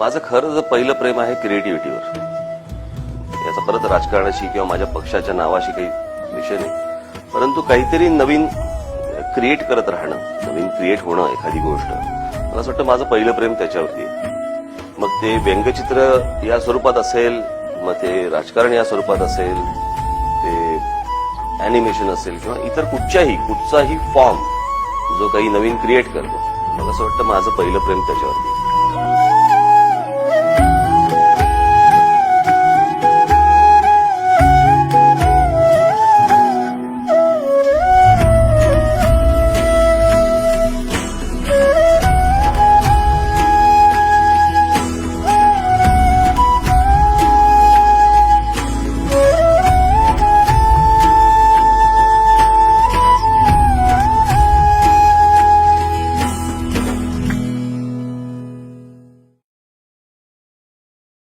माझं खरं जर पहिलं प्रेम आहे क्रिएटिव्हिटीवर याचा परत राजकारणाशी किंवा माझ्या पक्षाच्या नावाशी काही विषय नाही परंतु काहीतरी नवीन क्रिएट करत राहणं नवीन क्रिएट होणं एखादी गोष्ट मला असं वाटतं माझं पहिलं प्रेम त्याच्यावरती आहे. मग ते व्यंगचित्र या स्वरूपात असेल मग ते राजकारण या स्वरूपात असेल ते अॅनिमेशन असेल किंवा इतर कुठच्याही कुठचाही फॉर्म जो काही नवीन क्रिएट करतो मला असं वाटतं माझं पहिलं प्रेम त्याच्यावरती आहे.